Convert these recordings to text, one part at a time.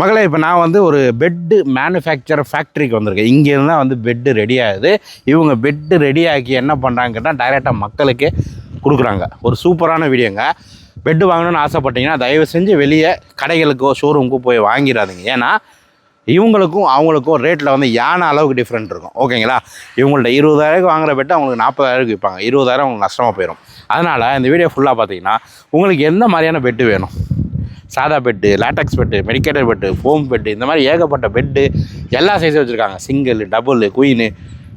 மகளே இப்போ நான் வந்து ஒரு பெட்டு மேனுஃபேக்சர் ஃபேக்ட்ரிக்கு வந்திருக்கேன். இங்கேருந்து தான் வந்து பெட்டு ரெடி ஆகுது இவங்க பெட்டு ரெடி ஆக்கி என்ன பண்ணுறாங்கன்னா டைரெக்டாக மக்களுக்கு கொடுக்குறாங்க. ஒரு சூப்பரான வீடியோங்க. பெட்டு வாங்கணும்னு ஆசைப்பட்டீங்கன்னா தயவு செஞ்சு வெளியே கடைகளுக்கோ ஷோரூமுக்கோ போய் வாங்கிடாதீங்க. ஏன்னா இவங்களுக்கும் அவங்களுக்கும் ரேட்டில் வந்து யானை அளவுக்கு டிஃப்ரெண்ட் இருக்கும். ஓகேங்களா இவங்கள்ட்ட இருபதாயிரம் வாங்குற பெட்டு அவங்களுக்கு நாற்பதாயிரம் விற்பாங்க. இருபதாயிரம் அவங்களுக்கு நஷ்டமாக போயிடும் அதனால் இந்த வீடியோ ஃபுல்லாக பார்த்தீங்கன்னா உங்களுக்கு எந்த மாதிரியான பெட்டு வேணும்? சாதா bed latex bed medicated bed foam bed இந்த மாதிரி ஏகப்பட்ட பெட்டு எல்லா சைஸும் வச்சுருக்காங்க. Single double queen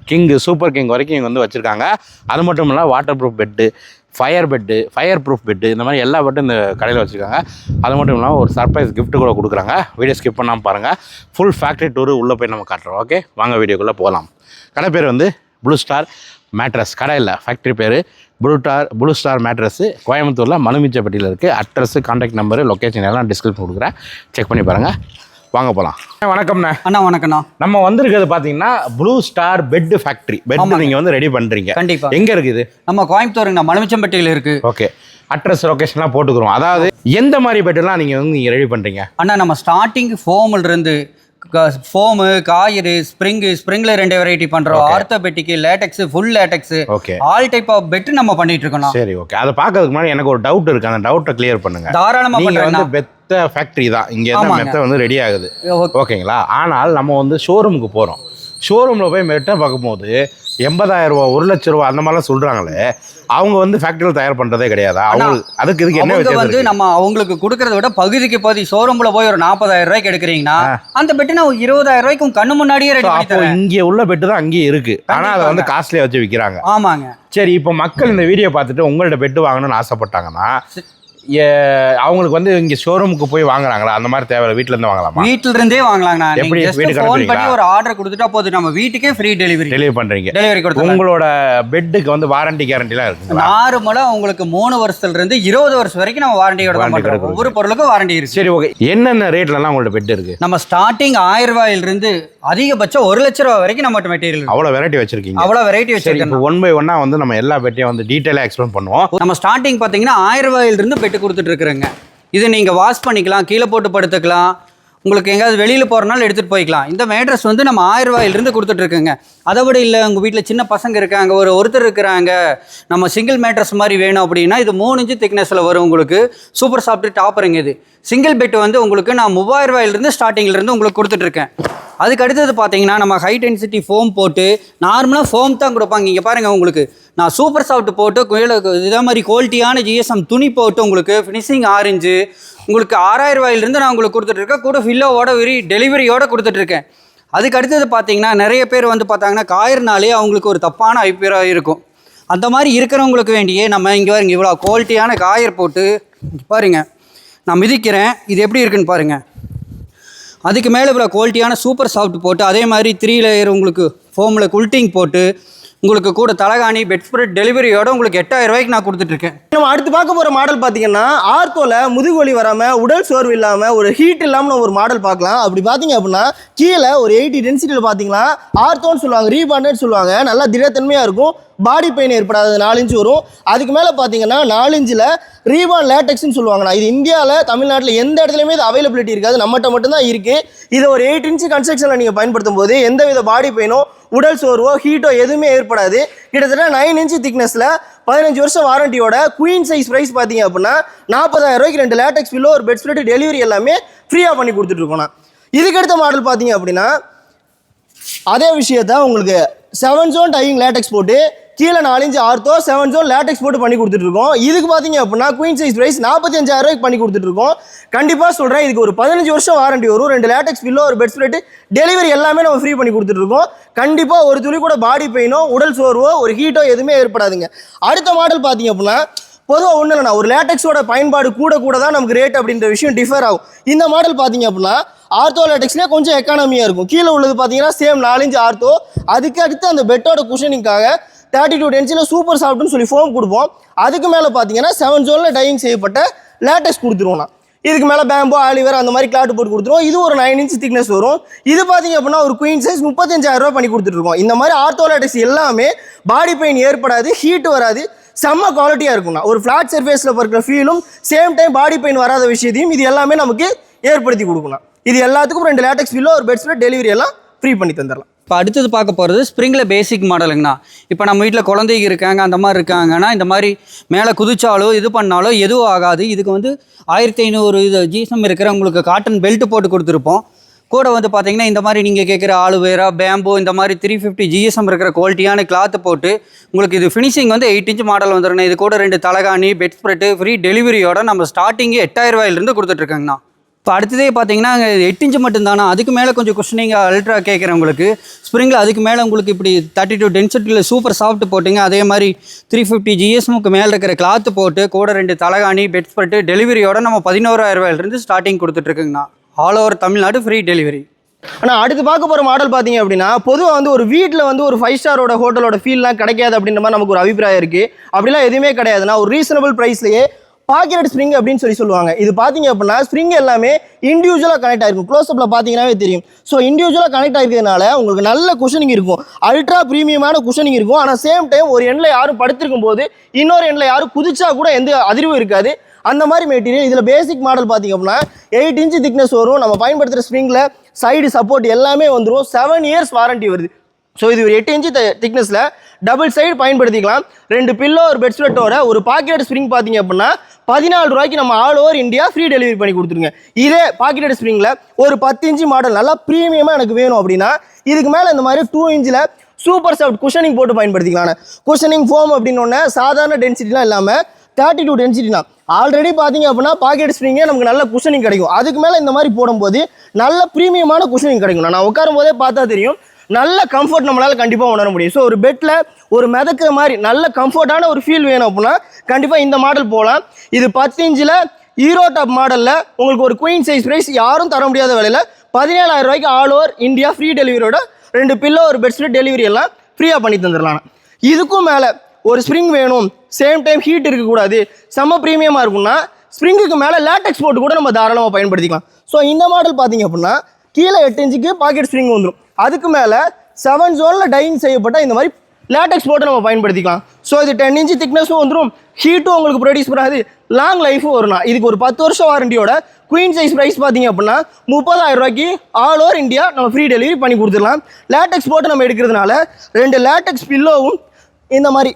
king super king வரைக்கும் இங்கே வந்து வச்சுருக்காங்க. அது மட்டும் இல்லை water proof bed fire bed fire proof bed இந்த மாதிரி எல்லா பெட்டும் இந்த கடையில் வச்சுருக்காங்க. அது மட்டும் இல்லாமல் ஒரு சர்ப்ரைஸ் கிஃப்ட் கூட கொடுக்குறாங்க. வீடியோ ஸ்கிப் பண்ணாமல் பாருங்கள் ஃபுல் ஃபேக்ட்ரி டூரு உள்ளே போய் நம்ம காட்டுறோம். ஓகே வாங்க வீடியோக்குள்ளே போகலாம் கடை பேர் வந்து ப்ளூ ஸ்டார் மேட்ரஸ் கடை இல்லை. ஃபேக்ட்ரி பேர் blue star blue star mattress கோயம்புத்தூரில் மலுமிச்சப்பட்டியில் இருக்குது அட்ரஸ் கான்டாக்ட் நம்பரு லொக்கேஷன் எல்லாம் டிஸ்கிரிப்ஷன் கொடுக்குறேன். செக் பண்ணி பாருங்கள் வாங்க போகலாம் வணக்கம்ண்ணே. அண்ணா வணக்கண்ணா நம்ம வந்திருக்கிறது பார்த்தீங்கன்னா blue star bed factory bed நீங்கள் வந்து ரெடி பண்ணுறீங்க கண்டிப்பா. எங்கே இருக்குது நம்ம கோயம்புத்தூருங்கண்ணா. மலுமிச்சம்பட்டியில் இருக்கு. ஓகே அட்ரஸ் லொக்கேஷன்லாம் போட்டுக்கிறோம். அதாவது எந்த மாதிரி பெட்டெல்லாம் நீங்கள் வந்து நீங்கள் ரெடி பண்ணுறீங்க அண்ணா நம்ம ஸ்டார்டிங் ஃபோமில் இருந்து ஃபோமு காயிறு ஸ்ப்ரிங்கு ஸ்ப்ரிங்ல ரெண்டு வெரைட்டி பண்றோம். ஆர்த்தோபெட்டிக்கு latex full latex okay all type of bed நம்ம பண்ணிட்டு இருக்கோம் சரி ஓகே அதை பார்க்கறதுக்கு முன்னாடி எனக்கு ஒரு டவுட் இருக்கு. அந்த டவுட்டை கிளியர் பண்ணுங்க. தாராளமா பண்றேன் வந்து பெத்த ஃபேக்டரி தான். இங்கே தான். மெத்த வந்து ரெடி ஆகுது. ஓகேங்களா ஆனால் நம்ம வந்து ஷோரூமுக்கு போகிறோம் ஷோரூமில் போய் மெட்டை பார்க்கும்போது எண்பதாயிரம் ரூபா ஒரு லட்ச ரூபா அந்த மாதிரிலாம் சொல்கிறாங்களே அவங்க வந்து ஃபேக்டரியில் தயார் பண்ணுறதே கிடையாதா. அவங்களுக்கு அதுக்கு இதுக்கு என்ன அவங்க வந்து? நம்ம அவங்களுக்கு கொடுக்கறத விட பகுதிக்கு பகுதி ஷோரூம்ல போய் ஒரு நாற்பதாயிரம் ரூபாய்க்கு எடுக்கிறீங்கன்னா அந்த பெட்டு நான் இருபதாயிரம் ரூபாய்க்கு கண்ணு முன்னாடியே ரெடி அப்போ இங்கே உள்ள பெட்டு தான் அங்கேயே இருக்கு. ஆனால் அதை வந்து காஸ்ட்லியாக வச்சு விற்கிறாங்க ஆமாங்க. சரி இப்போ மக்கள் இந்த வீடியோ பார்த்துட்டு உங்கள்ட்ட பெட்டு வாங்கணும்னு ஆசைப்பட்டாங்கன்னா அவங்களுக்கு வந்து இங்கே ஷோரூமுக்கு போய் வாங்குறாங்களா? அந்த மாதிரி தேவை வீட்டில் இருந்து வாங்கலாமா? வீட்டுல இருந்தே வாங்கலாங்கண்ணா எப்படி? ஃபோன் பண்ணி? ஒரு ஆர்டர் கொடுத்துட்டா போதும். நம்ம வீட்டுக்கே ஃப்ரீ டெலிவரி டெலிவரி பண்ணுறீங்க டெலிவரி கொடுத்துருவோம் உங்களோட பெட்டுக்கு வந்து வாரண்டி கேரண்டிலாம் இருக்குங்களா? நார்மலா உங்களுக்கு மூணு வருஷத்துல இருந்து இருபது வருஷம் வரைக்கும் நம்ம வாரண்டியோட. ஒவ்வொரு பொருளுக்கும் வாரண்டி இருக்கு. சரி ஓகே என்னென்ன ரேட்லலாம் உங்களோட பெட் இருக்கு? நம்ம ஸ்டார்டிங் ஆயிரம் ரூபாயில இருந்து அதிகபட்சம் ஒரு லட்ச ரூபாய் வரைக்கும் நம்மகிட்ட மெட்டீரியல் அவ்வளோ வெரைட்டி வச்சிருக்கீங்க. அவ்வளவு வெரைட்டி சரி வச்சிருக்கேன் இப்போ ஒன் பை ஒன்னா வந்து நம்ம எல்லா பெட்டையும் வந்து டீட்டெயிலாக எக்ஸ்பிளைன் பண்ணுவோம். நம்ம ஸ்டார்டிங் பாத்தீங்கன்னா ஆயிரம் ரூபாயில இருந்து பெட்டு கொடுத்துட்டு இருக்கிறேங்க. இது நீங்க வாஷ் பண்ணிக்கலாம் கீழே போட்டு படுத்துக்கலாம். உங்களுக்கு எங்கேயாவது வெளியில போறனால எடுத்துட்டு போய்க்கலாம். இந்த மேட்ரஸ் வந்து நம்ம ஆயிரம் ரூபாயில இருந்து கொடுத்துட்டு இருக்குங்க. அதை விட இல்லை உங்க வீட்டில் சின்ன பசங்க இருக்காங்க ஒரு ஒருத்தர் இருக்கிறாங்க. நம்ம சிங்கிள் மேட்ரஸ் மாதிரி வேணும் அப்படின்னா இது மூணு இன்ச்சு திக்னஸில் வரும் உங்களுக்கு. சூப்பர் சாஃப்ட் டாப்பருங்க இது. சிங்கிள் பெட் வந்து உங்களுக்கு நான் மூவாயிரம் ரூபாயிலிருந்து ஸ்டார்டிங்ல இருந்து உங்களுக்கு கொடுத்துட்டு இருக்கேன். அதுக்கு அடுத்தது பார்த்தீங்கன்னா நம்ம ஹை டென்சிட்டி ஃபோம் போட்டு நார்மலாக ஃபோம் தான் கொடுப்பாங்க. இங்கே பாருங்கள் உங்களுக்கு. நான் சூப்பர் சாஃப்ட் போட்டு இதே மாதிரி குவாலிட்டியான ஜிஎஸ்எம் துணி போட்டு உங்களுக்கு ஃபினிஷிங் ஆரஞ்சு உங்களுக்கு ஆறாயிரம் ரூபாயிலிருந்து நான் உங்களுக்கு கொடுத்துட்ருக்கேன் கூட ஃபில்லோவோட விரி டெலிவரியோட கொடுத்துட்ருக்கேன் அதுக்கு அடுத்தது பார்த்தீங்கன்னா நிறைய பேர் வந்து பார்த்தாங்கன்னா காயிறனாலே அவங்களுக்கு ஒரு தப்பான அபிப்பிராயம் இருக்கும். அந்த மாதிரி இருக்கிறவங்களுக்கு வேண்டியே நம்ம இங்கே பாருங்க இவ்வளோ குவாலிட்டியான காயர் போட்டு பாருங்கள் பாருங்க நான் மிதிக்கிறேன். இது எப்படி இருக்குன்னு பாருங்கள் அதுக்கு மேலே இவ்வளோ குவாலிட்டியான சூப்பர் சாஃப்ட் போட்டு அதே மாதிரி த்ரீ லேயர் உங்களுக்கு ஃபோமில் குல்ட்டிங் போட்டு உங்களுக்கு கூட தலகாணி பெட் ஸ்ப்ரெட் டெலிவரியோட உங்களுக்கு எட்டாயிரம் ரூபாய்க்கு நான் கொடுத்துட்ருக்கேன். நம்ம அடுத்து பார்க்க போகிற மாடல் பார்த்தீங்கன்னா ஆர்த்தோவில் முதுகுவலி வராமல் உடல் சோர்வு இல்லாமல் ஒரு ஹீட் இல்லாமல் ஒரு மாடல் பார்க்கலாம். அப்படி பார்த்தீங்க அப்படின்னா கீழே ஒரு எயிட்டி டென்சிட்டியில் பார்த்தீங்கன்னா ஆர்த்தோன்னு சொல்லுவாங்க ரீபாண்டட் சொல்லுவாங்க. நல்லா திடத்தன்மையாக இருக்கும். பாடி பெயின் ஏற்படாது நாலு இன்ச்சு வரும். அதுக்கு மேலே பார்த்தீங்கன்னா நாலு இன்ச்சில் ரீபான் லேட்டக்ஸ்னு சொல்லுவாங்கண்ணா இது இந்தியாவில் தமிழ்நாட்டில் எந்த இடத்துலையுமே இது அவைலபிலிட்டி இருக்காது. நம்மகிட்ட மட்டும்தான் இருக்குது இதை ஒரு எயிட் இன்ச்சு கன்ஸ்ட்ரக்ஷனில் நீங்கள் பயன்படுத்தும் போது எந்த வித பாடி பெயினும் உடல் சோர்வோ ஹீட்டோ எதுவுமே ஏற்படாது. கிட்டத்தட்ட நைன் இன்ச்சு திக்னஸில் பதினஞ்சு வருஷம் வாரண்டியோட குயின் சைஸ் ப்ரைஸ் பார்த்தீங்க அப்படின்னா நாற்பதாயிரம் ரூபாய்க்கு ரெண்டு லேட்டக்ஸ் பில்லோ ஒரு பெட் ஸ்ப்ரெட் டெலிவரி எல்லாமே ஃப்ரீயாக பண்ணி கொடுத்துட்ருக்கோண்ணா இதுக்கடுத்த மாடல் பார்த்தீங்க அப்படின்னா அதே விஷயத்த உங்களுக்கு செவன் ஜோன் டைவிங் லேட்டக்ஸ் போட்டு கீழே நாலஞ்சு ஆர்த்தோ செவன் ஜோன் லேட்டெக்ஸ் போட்டு பண்ணி கொடுத்துட்ருக்கோம் இதுக்கு பார்த்தீங்க அப்படின்னா குயின் சைஸ் ப்ரைஸ் நாற்பத்தி அஞ்சாயிரம் ரூபாய்க்கு பண்ணி கொடுத்துட்ருக்கோம் கண்டிப்பாக சொல்கிறேன் இதுக்கு ஒரு பதினஞ்சு வருஷம் வாரண்டி வரும். ரெண்டு லேட்டெக்ஸ் பில்லோ ஒரு பெட் ஸ்ப்ரெட் டெலிவரி எல்லாமே நம்ம ஃப்ரீ பண்ணி கொடுத்துட்ருக்கோம் கண்டிப்பாக ஒரு துளி கூட பாடி பெயினோ உடல் சோர்வோ ஒரு ஹீட்டோ எதுவுமே ஏற்படாதுங்க. அடுத்த மாடல் பார்த்தீங்க அப்படின்னா பொதுவாக ஒன்றும் இல்லைண்ணா ஒரு லேட்டெக்ஸோட பயன்பாடு கூட கூட தான் நமக்கு ரேட் அப்படின்ற விஷயம் டிஃபர் ஆகும். இந்த மாடல் பார்த்தீங்க அப்படின்னா ஆர்த்தோ லேட்டக்ஸ்லேயே கொஞ்சம் எக்கானமியாக இருக்கும். கீழே உள்ளது பார்த்தீங்கன்னா சேம் நாலஞ்சு ஆர்த்தோ அதுக்கு அடுத்து அந்த பெட்டோட குஷனிங்காக தேர்ட்டி டூ டென்சில் சூப்பர் சாஃப்ட்னு சொல்லி ஃபோம் கொடுப்போம். அதுக்கு மேலே பார்த்தீங்கன்னா செவன் ஜோனில் டையிங் செய்யப்பட்ட லேட்டஸ்ட் கொடுத்துருவோம் நான். இதுக்கு மேலே பேம்போ ஆலிவர் அந்த மாதிரி கிளாட் போட்டு கொடுத்துருவோம். இது ஒரு நைன் இன்ச் திக்னஸ் வரும். இது பார்த்தீங்க அப்படின்னா ஒரு குயின் சைஸ் முப்பத்தஞ்சாயிரம் ரூபா பண்ணி கொடுத்துட்ருக்கோம் இந்த மாதிரி ஆர்த்தோலாட்டிக்ஸ் எல்லாமே பாடி பெயின் ஏற்படாது ஹீட் வராது செம்ம குவாலிட்டியாக இருக்கும்ண்ணா ஒரு ஃப்ளாட் சர்ஃபேஸில் இருக்கிற ஃபீலும் சேம் டைம் பாடி பெயின் வராத விஷயத்தையும் இது எல்லாமே நமக்கு ஏற்படுத்தி கொடுக்கணும் இது எல்லாத்துக்கும் ரெண்டு லேட்டக்ஸ் பில்லோ ஒரு பெட் டெலிவரி எல்லாம் ஃப்ரீ பண்ணி தந்துடலாம் இப்போ அடுத்தது பார்க்க போகிறது ஸ்ப்ரிங்கில் பேசிக் மாடலுங்கண்ணா இப்போ நம்ம வீட்டில் குழந்தைங்க இருக்காங்க அந்த மாதிரி இருக்காங்கன்னா இந்த மாதிரி மேலே குதிச்சாலோ இது பண்ணாலோ எதுவும் ஆகாது. இதுக்கு வந்து ஆயிரத்தி ஐநூறு இது ஜிஎஸ்எம் இருக்கிற உங்களுக்கு காட்டன் பெல்ட் போட்டு கொடுத்துருப்போம். கூட வந்து பார்த்தீங்கன்னா இந்த மாதிரி நீங்கள் கேட்குற ஆலுவேரா பேம்போ இந்த மாதிரி த்ரீ ஃபிஃப்டி ஜிஎஸ்எம் இருக்கிற குவாலிட்டியான கிளாத்து போட்டு உங்களுக்கு இது ஃபினிஷிங் வந்து எயிட் இன்ச் மாடல் வந்துடும் இது கூட ரெண்டு தலகாணி பெட் ஸ்ப்ரெட்டு ஃப்ரீ டெலிவரியோட நம்ம ஸ்டார்டிங்கே எட்டாயிரம் ரூபாயிலிருந்து கொடுத்துட்ருக்காங்கண்ணா இப்போ அடுத்ததே பார்த்தீங்கன்னா எட்டு இன்ச்சு மட்டும்தானா? அதுக்கு மேலே கொஞ்சம் குஷனிங் அல்ட்ரா கேட்குறவங்களுக்கு ஸ்ப்ரிங்கில் அதுக்கு மேலே உங்களுக்கு இப்படி தேர்ட்டி டூ டென்சிட்டியில் சூப்பர் சாஃப்ட் போட்டுங்க. அதே மாதிரி த்ரீ ஃபிஃப்டி ஜிஎஸ்முக்கு மேலே இருக்கிற கிளாத்து போட்டு கூட ரெண்டு தலகாணி பெட் ஸ்ப்ரெட்டு டெலிவரியோட நம்ம பதினோராயிரம் ரூபாயிலிருந்து starting கொடுத்துட்ருக்குங்கண்ணா. All over Tamil Nadu free delivery ஆனால் அடுத்து பார்க்க போகிற மாடல் பார்த்தீங்க அப்படின்னா பொதுவாக வந்து ஒரு வீட்டில் வந்து ஒரு ஃபைவ் ஸ்டாரோட ஹோட்டலோட ஃபீல்லாம் கிடைக்காது அப்படின்ற மாதிரி நமக்கு ஒரு அபிப்பிராயம் இருக்குது அப்படிலாம் எதுவுமே கிடையாதுன்னா ஒரு ரீசனபிள் ப்ரைஸ்லேயே பாக்கெட் ஸ்ப்ரிங் அப்படின்னு சொல்லி சொல்லுவாங்க. இது பார்த்தீங்க அப்படின்னா ஸ்ப்ரிங் எல்லாமே இண்டிவிஜுவலாக கனெக்ட் ஆயிருக்கும். க்ளோஸ்அப்பில் பார்த்தீங்கன்னாவே தெரியும். ஸோ இண்டிவிஜுவலாக கனெக்ட் ஆயிருக்கிறதுனால உங்களுக்கு நல்ல குஷனிங் இருக்கும். அல்ட்ரா ப்ரீமியமான குஷனிங் இருக்கும். ஆனால் சேம் டைம் ஒரு எண்ணில் யாரும் படுத்திருக்கும் போது இன்னொரு எண்ணில் யாரும் குதிச்சா கூட எந்த அதிர்வும் இருக்காது. அந்த மாதிரி மெட்டீரியல் இதில் பேசிக் மாடல் பார்த்தீங்க அப்படின்னா எயிட் இன்ச்சு திக்னஸ் வரும். நம்ம பயன்படுத்துகிற ஸ்ப்ரிங்கில் சைடு சப்போர்ட் எல்லாமே வந்துடும் செவன் இயர்ஸ் வாரண்டி வருது. ஸோ இது ஒரு எட்டு இன்ச்சு திக்னஸில் டபுள் சைடு பயன்படுத்திக்கலாம். ரெண்டு பில்லோ ஒரு பெட் ஸ்வெட்டோட ஒரு பாக்கெட் ஸ்ப்ரிங் பார்த்தீங்க அப்படின்னா பதினாலு ரூபாய்க்கு நம்ம all over India free delivery பண்ணி கொடுத்துருங்க. இதே பாக்கெட் ஸ்ப்ரிங்கில் ஒரு பத்து இன்ச்சு மாடல் நல்லா ப்ரீமியமாக எனக்கு வேணும் அப்படின்னா இதுக்கு மேலே இந்த மாதிரி டூ இன்ச்சில் சூப்பர் சாஃப்ட் குஷனிங் போட்டு பயன்படுத்திக்கலாம் குஷனிங் ஃபோம் அப்படின்னு சாதாரண டென்சிட்டிலாம் இல்லாமல் தேர்ட்டி டூ டென்சிட்டி தான். ஆல்ரெடி பார்த்தீங்க அப்படின்னா பாக்கெட் ஸ்ப்ரிங்கே நமக்கு நல்ல குஷனிங் கிடைக்கும். அதுக்கு மேலே இந்த மாதிரி போடும்போது நல்ல ப்ரீமியமான குஷனிங் கிடைக்கும். நான் உட்காரும் போதே பார்த்தா தெரியும். நல்ல கம்ஃபர்ட் நம்மளால் கண்டிப்பாக உணர முடியும். ஸோ ஒரு பெட்டில் ஒரு மிதக்கிற மாதிரி நல்ல கம்ஃபர்ட்டான ஒரு ஃபீல் வேணும் அப்படின்னா கண்டிப்பாக இந்த மாடல் போகலாம் இது பத்து இன்ச்சில் ஹீரோ டாப் மாடலில் உங்களுக்கு ஒரு குயின் சைஸ் ப்ரைஸ் யாரும் தர முடியாத விலையில் பதினேழாயிரம் ரூபாய்க்கு ஆல் ஓவர் இந்தியா ஃப்ரீ டெலிவரியோட ரெண்டு பில்லோ ஒரு பெட்ஷீட் டெலிவரி எல்லாம் ஃப்ரீயாக பண்ணி தந்துடலாம் இதுக்கும் மேலே ஒரு ஸ்ப்ரிங் வேணும். சேம் டைம் ஹீட் இருக்கக்கூடாது. செம்ம ப்ரீமியமாக இருக்கும்னா ஸ்ப்ரிங்குக்கு மேலே லேட்டெக்ஸ் போட்டு கூட நம்ம தாராளமாக பயன்படுத்திக்கலாம். ஸோ இந்த மாடல் பார்த்தீங்க அப்படின்னா கீழே எட்டு இன்ச்சுக்கு பாக்கெட் ஸ்ப்ரிங் வந்துடும் அதுக்கு மேலே செவன் ஜோனில் டைன் செய்யப்பட்ட இந்த மாதிரி லேட்டெக்ஸ் போட்டு நம்ம பயன்படுத்திக்கலாம். ஸோ இது டென் இன்ச்சு திக்னஸும் வந்துடும் ஹீட்டும் உங்களுக்கு ப்ரொடியூஸ் பண்ணாது. லாங் லைஃபும் வரும்னா இதுக்கு ஒரு பத்து வருஷம் வாரண்டியோட குயின் சைஸ் ப்ரைஸ் பார்த்தீங்க அப்படின்னா முப்பதாயிரம் ரூபாய்க்கு ஆல் ஓவர் இந்தியா நம்ம ஃப்ரீ டெலிவரி பண்ணி கொடுத்துடலாம். லேட்டக்ஸ் போட்டு நம்ம எடுக்கிறதுனால ரெண்டு லேட்டக்ஸ் பில்லோவும் இந்த மாதிரி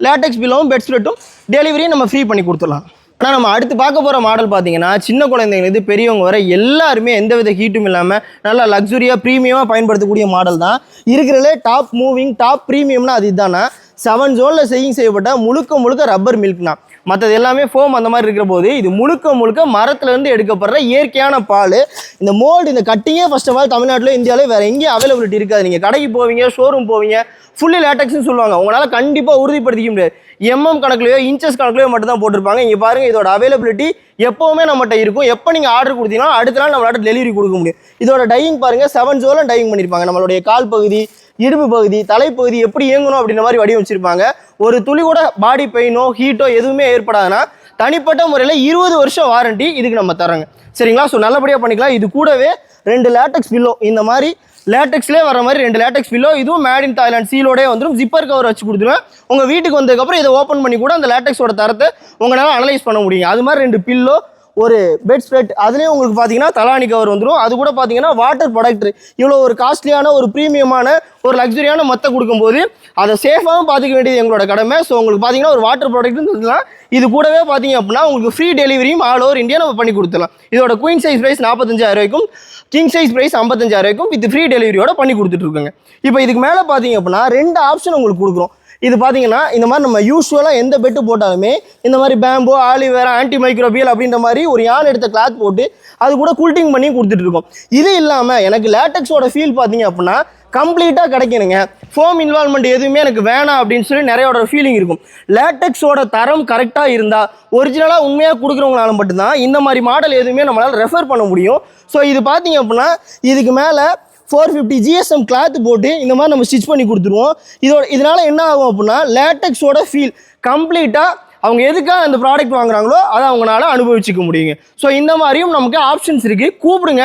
லேட்டெக்ஸ் பில்லோவும் பெட் ஸ்ப்ரெட்டும் டெலிவரியும் நம்ம ஃப்ரீ பண்ணி கொடுத்துடலாம். ஆனால் நம்ம அடுத்து பார்க்க போகிற மாடல் பார்த்தீங்கன்னா சின்ன குழந்தைங்களுக்கு பெரியவங்க வர எல்லாருமே எந்த வித ஹீட்டும் இல்லாமல் நல்லா லக்ஸுரியாக ப்ரீமியமாக பயன்படுத்தக்கூடிய மாடல் தான். இருக்கிறதுலே டாப் மூவிங் டாப் ப்ரீமியம்னா அது இதுதானா செவன் ஜோனில் செய்யிங் செய்யப்பட்ட முழுக்க முழுக்க ரப்பர் மில்க்னா மற்றது எல்லாமே ஃபோம் அந்த மாதிரி இருக்கிற போது இது முழுக்க முழுக்க மரத்துலேருந்து எடுக்கப்படுற இயற்கையான பால். இந்த மோல்டு இந்த கட்டிங்கே ஃபஸ்ட் ஆஃப் ஆல் தமிழ்நாட்டில் இந்தியாவிலே வேறு எங்கேயும் அவைலபிலிட்டி இருக்காது. நீங்கள் கடைக்கு போவீங்க ஷோரூம் போவீங்க ஃபுல்லி லேட்டக்ஸ்னு சொல்லுவாங்க. உங்களால் கண்டிப்பாக உறுதிப்படுத்திக்க முடியாது. எம்எம் கணக்குலையோ இன்ச்சஸ் கணக்குலையோ மட்டும் தான் போட்டிருப்பாங்க. இங்கே பாருங்கள் இதோட அவைலபிலிட்டி எப்போவுமே நம்மகிட்ட இருக்கும். எப்போ நீங்கள் ஆர்டர் கொடுத்தீங்கன்னா அடுத்த நாள் நம்மளால டெலிவரி கொடுக்க முடியும். இதோட டையிங் பாருங்கள் செவன் ஜோலம் டையிங் பண்ணியிருப்பாங்க நம்மளுடைய கால் பகுதி இடுப்பு பகுதி தலைப்பகுதி எப்படி இயங்கணும் அப்படின்ற மாதிரி வடிவமைச்சிருப்பாங்க. ஒரு துளி கூட பாடி பெயினோ ஹீட்டோ எதுவுமே ஏற்படாதுன்னா தனிப்பட்ட முறையில் இருபது வருஷம் வாரண்டி இதுக்கு நம்ம தரோங்க சரிங்களா? ஸோ நல்லபடியாக பண்ணிக்கலாம். இது கூடவே ரெண்டு லேட்டக்ஸ் பில்லோ இந்த மாதிரி லேட்டக்ஸ்லேயே வர மாதிரி ரெண்டு லேட்டக்ஸ் பில்லோ இதுவும் மேட் இன் தாய்லாண்ட் சீலோடே வந்துடும் ஜிப்பர் கவர் வச்சு கொடுத்துருவேன். உங்கள் வீட்டுக்கு வந்ததுக்கப்புறம் இதை ஓப்பன் பண்ணி கூட அந்த லேட்டக்ஸோட தரத்தை உங்களால் அனலைஸ் பண்ண முடியும். அது மாதிரி ரெண்டு பில்லோ ஒரு பெட் ஸ்ப்ரெட் அதுலேயும் உங்களுக்கு பார்த்தீங்கன்னா தலானி கவர் வந்துடும் அது கூட பார்த்தீங்கன்னா வாட்டர் ப்ராடக்ட் இவ்வளோ ஒரு காஸ்ட்லியான ஒரு ப்ரீமியமான ஒரு லக்ஸரியான மொத்த கொடுக்கும்போது அதை சேஃபாகவும் பார்த்துக்க வேண்டியது எங்களோட கடமை. ஸோ உங்களுக்கு பார்த்தீங்கன்னா ஒரு வாட்டர் ப்ராடக்ட்னு இது கூடவே பார்த்தீங்க அப்படின்னா உங்களுக்கு ஃப்ரீ டெலிவரியும் ஆல் ஓவர் இந்தியா நம்ம பண்ணி கொடுத்துடலாம். இதோட குயின் சைஸ் ப்ரைஸ் நாற்பத்தஞ்சாயிரம் ரூபாய்க்கும் கிங் சைஸ் ப்ரைஸ் ஐம்பத்தஞ்சாயிரம் ரூபாய்க்கும் வித் ஃப்ரீ டெலிவரியோட பண்ணி கொடுத்துட்ருக்கோங்க இப்போ இதுக்கு மேலே பார்த்தீங்க அப்படின்னா ரெண்டு ஆப்ஷன் உங்களுக்கு கொடுக்குறோம். இது பார்த்தீங்கன்னா இந்த மாதிரி நம்ம யூஸ்வலாக எந்த பெட்டு போட்டாலுமே இந்த மாதிரி பேம்போ ஆலிவேரா ஆன்டி மைக்ரோபியல் அப்படின்ற மாதிரி ஒரு யான் எடுத்த கிளாத் போட்டு அது கூட கூல்டிங் பண்ணி கொடுத்துட்டு இருக்கோம். இது இல்லாமல் எனக்கு லேட்டக்ஸோட ஃபீல் பார்த்தீங்க அப்படின்னா கம்ப்ளீட்டாக கிடைக்கணுங்க. ஃபோம் இன்வால்மெண்ட் எதுவுமே எனக்கு வேணாம் அப்படின்னு சொல்லி நிறையோட ஃபீலிங் இருக்கும். லேட்டக்ஸோட தரம் கரெக்டாக இருந்தால் ஒரிஜினலாக உண்மையாக கொடுக்குறவங்களால மட்டும்தான் இந்த மாதிரி மாடல் எதுவுமே நம்மளால் ரெஃபர் பண்ண முடியும். ஸோ இது பார்த்தீங்க அப்படின்னா இதுக்கு மேலே ஃபோர் ஃபிஃப்டி ஜிஎஸ்எம் கிளாத் போட்டு இந்த மாதிரி நம்ம ஸ்டிச் பண்ணி கொடுத்துருவோம். இதோட இதனால் என்ன ஆகும் அப்படின்னா லேட்டக்ஸோட ஃபீல் கம்ப்ளீட்டாக அவங்க எதுக்காக அந்த ப்ராடக்ட் வாங்குறாங்களோ அதை அவங்களால அனுபவிச்சுக்க முடியுங்க. ஸோ இந்த மாதிரியும் நமக்கு ஆப்ஷன்ஸ் இருக்குது கூப்பிடுங்க.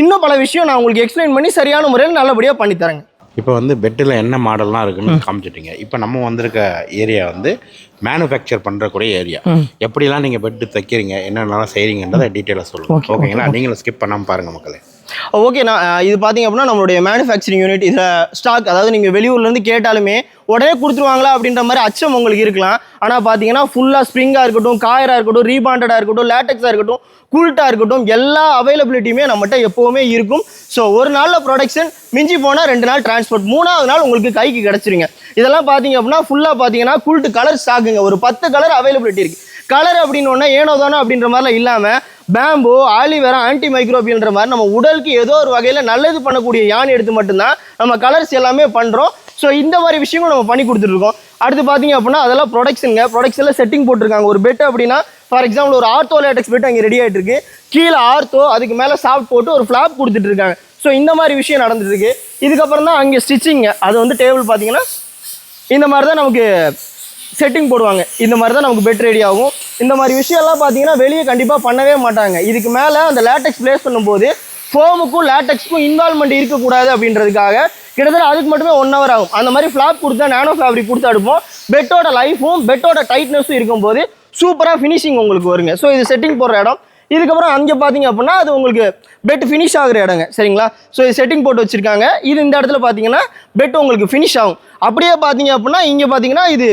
இன்னும் பல விஷயம் நான் உங்களுக்கு எக்ஸ்பிளைன் பண்ணி சரியான முறையில் நல்லபடியாக பண்ணித்தரேங்க இப்போ வந்து பெட்டில் என்ன மாடல்லாம் இருக்குன்னு காமிச்சிட்டீங்க. இப்போ நம்ம வந்திருக்க ஏரியா வந்து மேனுஃபேக்சர் பண்ணுறக்கூடிய ஏரியா எப்படிலாம் நீங்கள் பெட்டு தைக்கிறீங்க என்னென்னலாம் செய்கிறீங்கன்றதை டீட்டெயிலாக சொல்லுங்கள் ஓகேங்களா நீங்களும் ஸ்கிப் பண்ணாமல் பாருங்கள் மக்களே. ஓகே நான் இது பார்த்தீங்க அப்படின்னா நம்மளுடைய மேனுஃபேக்சரிங் யூனிட் இதில் ஸ்டாக் அதாவது நீங்கள் வெளியூர்லேருந்து கேட்டாலுமே உடனே கொடுத்துருவாங்களா அப்படின்ற மாதிரி அச்சம் உங்களுக்கு இருக்கலாம். ஆனால் பார்த்தீங்கன்னா ஃபுல்லாக ஸ்ப்ரிங்காக இருக்கட்டும் காயராக இருக்கட்டும் ரீபாண்டடாக இருக்கட்டும் லேட்டக்ஸாக இருக்கட்டும் கூல்ட்டாக இருக்கட்டும் எல்லா அவைலபிலிட்டியுமே நம்மகிட்ட எப்போவுமே இருக்கும். ஸோ ஒரு நாளில் ப்ரொடக்ஷன் மிஞ்சி போனால் ரெண்டு நாள் டிரான்ஸ்போர்ட் மூணாவது நாள் உங்களுக்கு கைக்கு கிடச்சிருங்க. இதெல்லாம் பார்த்தீங்க அப்படின்னா ஃபுல்லாக பார்த்தீங்கன்னா கூல்ட்டு கலர் ஸ்டாக்குங்க ஒரு பத்து கலர் அவைலபிலிட்டி இருக்குது கலர் அப்படின்னு ஏனோ தானோ அப்படின்ற மாதிரிலாம் இல்லாமல் பேம்போ ஆலிவேரா ஆன்டி மைக்ரோபியல்ன்ற மாதிரி நம்ம உடலுக்கு ஏதோ ஒரு வகையில் நல்லது பண்ணக்கூடிய யான் எடுத்து மட்டும்தான் நம்ம கலர்ஸ் எல்லாமே பண்ணுறோம் ஸோ இந்த மாதிரி விஷயமும் நம்ம பண்ணி கொடுத்துட்ருக்கோம். அடுத்து பார்த்தீங்க அப்படின்னா அதெல்லாம் ப்ரொடக்ஷனுங்க ப்ரொடக்ஷனில் செட்டிங் போட்டிருக்காங்க. ஒரு பெட் அப்படின்னா ஃபார் எக்ஸாம்பிள் ஒரு ஆர்த்தோ லேட்டக்ஸ் பெட் அங்கே ரெடி ஆகிட்டு இருக்கு கீழே ஆர்த்தோ அதுக்கு மேலே சாஃப்ட் போட்டு ஒரு ஃப்ளாப் கொடுத்துட்டு இருக்காங்க ஸோ இந்த மாதிரி விஷயம் நடந்துட்டு இருக்கு இதுக்கப்புறம் தான் அங்கே ஸ்டிச்சிங்க அது வந்து டேபிள் பார்த்தீங்கன்னா இந்த மாதிரி தான் நமக்கு செட்டிங் போடுவாங்க. இந்த மாதிரி தான் நமக்கு பெட் ரெடி ஆகும். இந்த மாதிரி விஷயம்லாம் பார்த்தீங்கன்னா வெளியே கண்டிப்பாக பண்ணவே மாட்டாங்க. இதுக்கு மேலே அந்த லேட்டக்ஸ் ப்ளேஸ் பண்ணும்போது ஃபோமுக்கும் லேட்டக்ஸ்க்கும் இன்வால்மெண்ட் இருக்கக்கூடாது அப்படின்றதுக்காக கிட்டத்தட்ட அதுக்கு மட்டுமே ஒன் ஹவர் ஆகும். அந்த மாதிரி ஃப்ளாப் கொடுத்தா நானோ ஃபேப்ரிக் கொடுத்து அடுப்போம். பெட்டோட லைஃபும் பெட்டோட டைட்னஸும் இருக்கும்போது சூப்பராக ஃபினிஷிங் உங்களுக்கு வருங்க. ஸோ இது செட்டிங் போடுற இடம். இதுக்கப்புறம் அங்கே பார்த்தீங்க அப்படின்னா அது உங்களுக்கு பெட் ஃபினிஷ் ஆகுற இடங்க. சரிங்களா? ஸோ இது செட்டிங் போட்டு வச்சுருக்காங்க. இது இந்த இடத்துல பார்த்தீங்கன்னா பெட் உங்களுக்கு ஃபினிஷ் ஆகும். அப்படியே பார்த்தீங்க அப்படின்னா இங்கே பார்த்தீங்கன்னா இது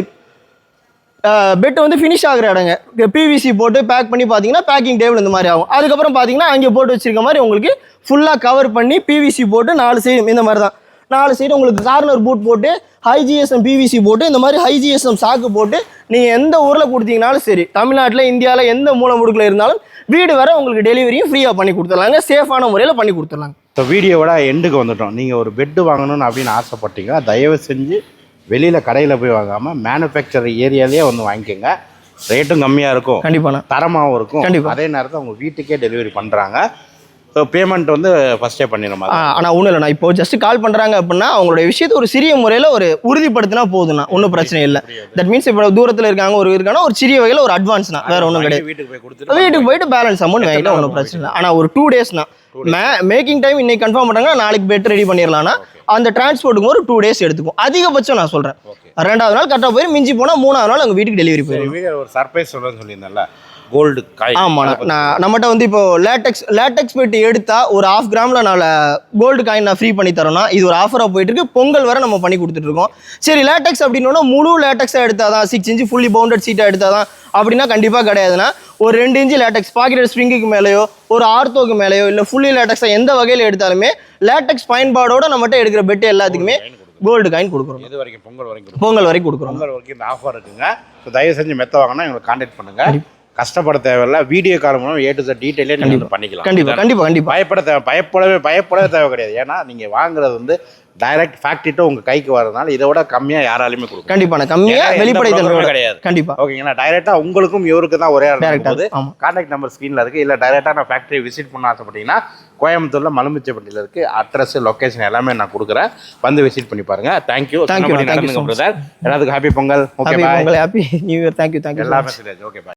பெட் வந்து ஃபினிஷ் ஆகிற இடங்க. பிவிசி போட்டு பேக் பண்ணி பார்த்தீங்கன்னா பேக்கிங் டேபிள் இந்த மாதிரி ஆகும். அதுக்கப்புறம் பார்த்தீங்கன்னா அங்கே போட்டு வச்சிருக்க மாதிரி உங்களுக்கு ஃபுல்லாக கவர் பண்ணி பிவிசி போட்டு நாலு சைடு இந்த மாதிரி தான் நாலு சைடு உங்களுக்கு கார்னர் பூட் போட்டு ஹைஜிஎஸ்எம் பிவிசி போட்டு இந்த மாதிரி ஹைஜிஎஸ்எம் சாக்கு போட்டு நீங்கள் எந்த ஊரில் கொடுத்தீங்கனாலும் சரி தமிழ்நாட்டில் இந்தியாவில் எந்த மூலை முடுக்கில் இருந்தாலும் வீடு வர உங்களுக்கு டெலிவரியும் ஃப்ரீயாக பண்ணி கொடுத்துடலாங்க. சேஃபான முறையில் பண்ணி கொடுத்துடலாங்க. இப்போ வீடியோவோட எண்டுக்கு வந்துட்டோம். நீங்கள் ஒரு பெட்டு வாங்கணும்னு அப்படின்னு ஆசைப்பட்டீங்கன்னா தயவு செஞ்சு வெளியில் கடையில் போய் வாங்காமல் மேனுஃபேக்சர் ஏரியாலேயே வந்து வாங்கிக்கோங்க. ரேட்டும் கம்மியாக இருக்கும். கண்டிப்பாண்ணா. தரமாகவும் இருக்கும். கண்டிப்பா. அதே நேரத்தில் அவங்க வீட்டுக்கே டெலிவரி பண்ணுறாங்க பேமெண்ட் வந்து ஃபஸ்ட்டே பண்ணிடுற மாதிரி ஆனால் ஒன்றும் இல்லைண்ணா இப்போ ஜஸ்ட் கால் பண்ணுறாங்க அப்படின்னா அவங்களுடைய விஷயத்தை ஒரு சிறிய முறையில் ஒரு உறுதிப்படுத்தினா போதும்ண்ணா. ஒன்றும் பிரச்சனை இல்லை. தட் மீன்ஸ் இப்போ தூரத்தில் இருக்காங்க ஒரு இருக்காங்கன்னா ஒரு சிறிய வகையில் ஒரு அட்வான்ஸ்னா வேற ஒன்றும் கிடையாது. வீட்டுக்கு போய் வீட்டுக்கு போயிட்டு பேலன்ஸ் அமௌண்ட் வாங்கிட்டா ஒன்றும் பிரச்சனை இல்லை. ஆனால் ஒரு டூ டேஸ்னா மே மேக்கிங் டைம் இன்னைக்கு கன்ஃபார்ம் பண்ணுறாங்கன்னா நாளைக்கு பெட் ரெடி பண்ணிடலாம்னா அந்த டிரான்ஸ்போர்ட்டுக்கு ஒரு டூ டேஸ் எடுத்துக்கும் அதிகபட்சம் நான் சொல்கிறேன் ரெண்டாவது நாள் கரெக்டாக போயிடும் மிஞ்சி போனால் மூணாவது நாள் அங்கே வீட்டுக்கு டெலிவரி போயிடும் ஒரு சர்ப்ரைஸ் சொல்கிறேன்னு சொல்லியிருந்தேன்ல. கோல்டு காய் ஆமாண்ணா நான் நம்மகிட்ட வந்து இப்போ லேட்டெக்ஸ் லேட்டெக்ஸ் பெட்டி எடுத்தா ஒரு ஆஃப் கிராமில் நான் கோல்டு காயின் நான் ஃப்ரீ பண்ணி தரோம்னா இது ஒரு ஆஃபராக போயிட்டு இருக்கு பொங்கல் வரை நம்ம பண்ணி கொடுத்துட்டு இருக்கோம் சரி லேட்டெக்ஸ் அப்படின்னா முழு லேட்டெக்ஸாக எடுத்தால் தான் சிக்ஸ் இன்ச்சு ஃபுல்லி பவுண்டட் சீட்டாக எடுத்தால் தான் அப்படின்னா கண்டிப்பாக கிடையாதுன்னா ஒரு ரெண்டு இன்ச்சு லேட்டெக்ஸ் பாக்கெட் ஸ்ப்ரிங்குக்கு மேலேயோ ஒரு ஆர்த்தோக்கு மேலேயோ இல்லை ஃபுல்லி லேட்டெக்ஸாக எந்த வகையில் எடுத்தாலுமே லேட்டெக்ஸ் பயன்பாடோட நம்மகிட்ட எடுக்கிற பெட்டு எல்லாத்துக்குமே கோல்டு காயின் கொடுக்குறோம் இது வரைக்கும் பொங்கல் வரைக்கும். பொங்கல் வரைக்கும் கொடுக்குறோம் பொங்கல் வரைக்கும் இந்த ஆஃபர் இருக்குங்க. ஸோ தயவு செஞ்சு மெத்த வாங்கினா எங்களை காண்டாக்ட் பண்ணுங்க. கஷ்டப்பட தேவையில்ல. வீடியோ கால் மூலம் ஏ டு Z டீட்டெயிலே நீங்கள் பண்ணிக்கலாம். கண்டிப்பாக கண்டிப்பாக கண்டிப்பாக பயப்பட தேவை பயப்படவே பயப்படவே தேவை கிடையாது. ஏன்னா நீங்கள் வாங்குறது வந்து டைரக்ட் ஃபேக்ட்ரிட்ட உங்கள் கைக்கு வரதுனால இதை விட கம்மியாக யாராலையுமே கொடுக்க கண்டிப்பாக கம்மியாக broker-ம் கிடையாது. கண்டிப்பாக ஓகேங்களா? டைரெக்டாக உங்களுக்கும் இவருக்கு தான் ஒரே ஆமா. கான்டாக்ட் நம்பர் ஸ்க்ரீனில் இருக்குது இல்லை டைரெக்டாக நான் ஃபேக்ட்ரி விசிட் பண்ண ஆசைப்பட்டீங்கன்னா கோயம்புத்தூரில் மலுமிச்சப்பட்டியில் இருக்குது அட்ரஸ் லொக்கேஷன் எல்லாமே நான் கொடுக்குறேன். வந்து விசிட் பண்ணி பாருங்க. Thank you. பிரதர் எல்லாத்துக்கும் happy Pongal. Okay happy new year thank you thank you எல்லாமே ஓகே பாய்